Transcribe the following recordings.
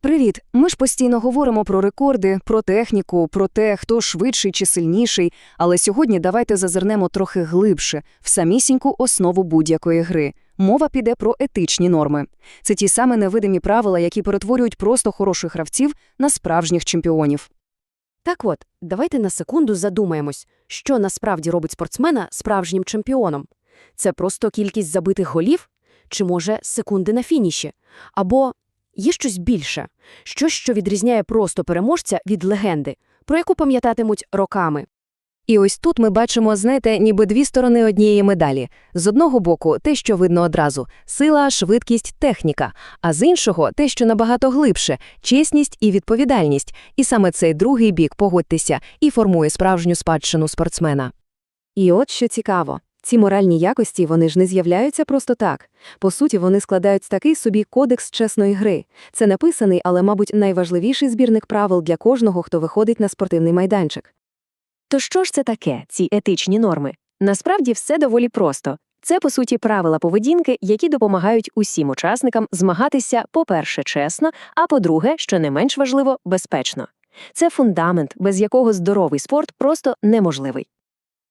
Привіт! Ми ж постійно говоримо про рекорди, про техніку, про те, хто швидший чи сильніший, але сьогодні давайте зазирнемо трохи глибше, в самісіньку основу будь-якої гри. Мова піде про етичні норми. Це ті самі невидимі правила, які перетворюють просто хороших гравців на справжніх чемпіонів. Так от, давайте на секунду задумаємось, що насправді робить спортсмена справжнім чемпіоном. Це просто кількість забитих голів? Чи, може, секунди на фініші? Або є щось більше, щось, що відрізняє просто переможця від легенди, про яку пам'ятатимуть роками. І ось тут ми бачимо, знаєте, ніби дві сторони однієї медалі. З одного боку, те, що видно одразу – сила, швидкість, техніка, а з іншого – те, що набагато глибше – чесність і відповідальність. І саме цей другий бік, погодьтеся, і формує справжню спадщину спортсмена. І от що цікаво. Ці моральні якості, вони ж не з'являються просто так. По суті, вони складають такий собі кодекс чесної гри. Це написаний, але, мабуть, найважливіший збірник правил для кожного, хто виходить на спортивний майданчик. То що ж це таке, ці етичні норми? Насправді все доволі просто. Це, по суті, правила поведінки, які допомагають усім учасникам змагатися, по-перше, чесно, а по-друге, що не менш важливо, безпечно. Це фундамент, без якого здоровий спорт просто неможливий.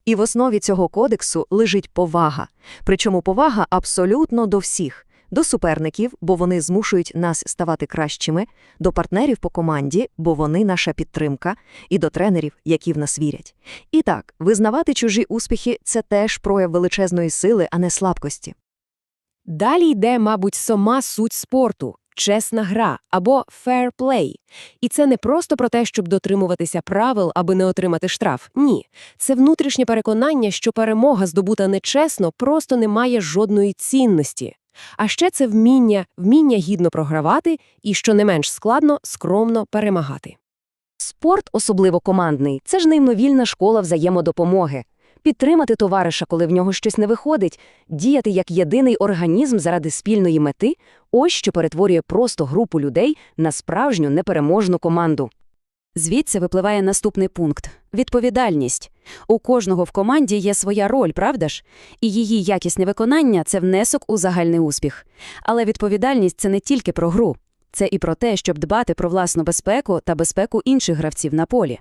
І в основі цього кодексу лежить повага. Причому повага абсолютно до всіх. До суперників, бо вони змушують нас ставати кращими, до партнерів по команді, бо вони наша підтримка, і до тренерів, які в нас вірять. І так, визнавати чужі успіхи – це теж прояв величезної сили, а не слабкості. Далі йде, мабуть, сама суть спорту чесна гра або fair play. І це не просто про те, щоб дотримуватися правил, аби не отримати штраф. Ні. Це внутрішнє переконання, що перемога, здобута нечесно, просто не має жодної цінності. А ще це вміння, вміння гідно програвати і, що не менш складно, скромно перемагати. Спорт, особливо командний, це ж неймовільна школа взаємодопомоги. Підтримати товариша, коли в нього щось не виходить, діяти як єдиний організм заради спільної мети – ось що перетворює просто групу людей на справжню непереможну команду. Звідси випливає наступний пункт – відповідальність. У кожного в команді є своя роль, правда ж? І її якісне виконання – це внесок у загальний успіх. Але відповідальність – це не тільки про гру. Це і про те, щоб дбати про власну безпеку та безпеку інших гравців на полі.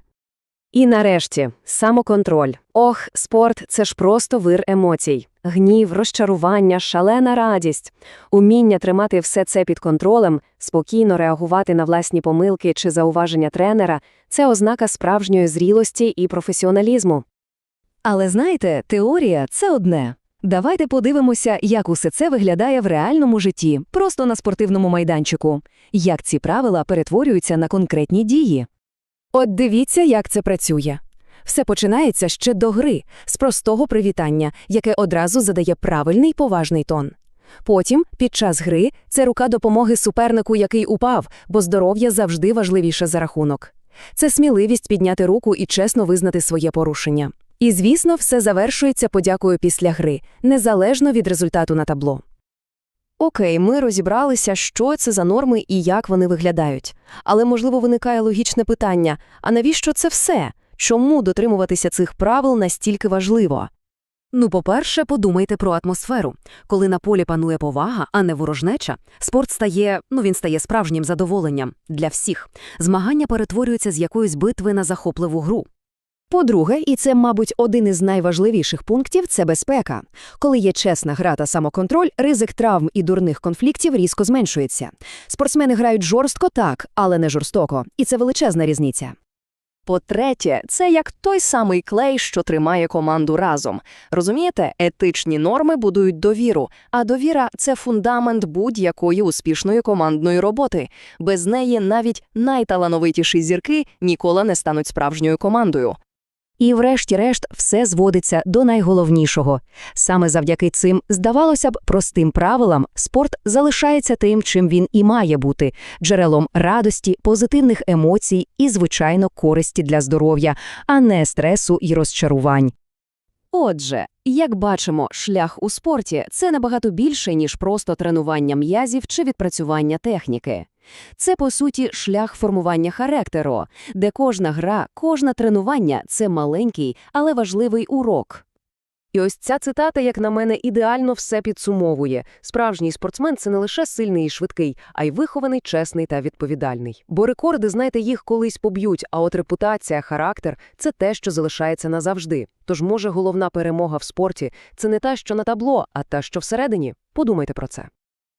І нарешті, самоконтроль. Ох, спорт – це ж просто вир емоцій. Гнів, розчарування, шалена радість. Уміння тримати все це під контролем, спокійно реагувати на власні помилки чи зауваження тренера – це ознака справжньої зрілості і професіоналізму. Але знаєте, теорія – це одне. Давайте подивимося, як усе це виглядає в реальному житті, просто на спортивному майданчику. Як ці правила перетворюються на конкретні дії. От дивіться, як це працює. Все починається ще до гри, з простого привітання, яке одразу задає правильний поважний тон. Потім, під час гри, це рука допомоги супернику, який упав, бо здоров'я завжди важливіше за рахунок. Це сміливість підняти руку і чесно визнати своє порушення. І, звісно, все завершується подякою після гри, незалежно від результату на табло. Окей, ми розібралися, що це за норми і як вони виглядають. Але, можливо, виникає логічне питання, а навіщо це все? Чому дотримуватися цих правил настільки важливо? Ну, по-перше, подумайте про атмосферу. Коли на полі панує повага, а не ворожнеча, спорт стає, ну він стає справжнім задоволенням для всіх. Змагання перетворюються з якоїсь битви на захопливу гру. По-друге, і це, мабуть, один із найважливіших пунктів це безпека. Коли є чесна гра та самоконтроль, ризик травм і дурних конфліктів різко зменшується. Спортсмени грають жорстко так, але не жорстоко, і це величезна різниця. По-третє, це як той самий клей, що тримає команду разом. Розумієте, етичні норми будують довіру, а довіра це фундамент будь-якої успішної командної роботи. Без неї навіть найталановитіші зірки ніколи не стануть справжньою командою. І врешті-решт все зводиться до найголовнішого. Саме завдяки цим, здавалося б, простим правилам спорт залишається тим, чим він і має бути – джерелом радості, позитивних емоцій і, звичайно, користі для здоров'я, а не стресу і розчарувань. Отже, як бачимо, шлях у спорті – це набагато більше, ніж просто тренування м'язів чи відпрацювання техніки. Це, по суті, шлях формування характеру, де кожна гра, кожне тренування – це маленький, але важливий урок. І ось ця цитата, як на мене, ідеально все підсумовує. Справжній спортсмен – це не лише сильний і швидкий, а й вихований, чесний та відповідальний. Бо рекорди, знаєте, їх колись поб'ють, а от репутація, характер – це те, що залишається назавжди. Тож, може, головна перемога в спорті – це не та, що на табло, а та, що всередині? Подумайте про це.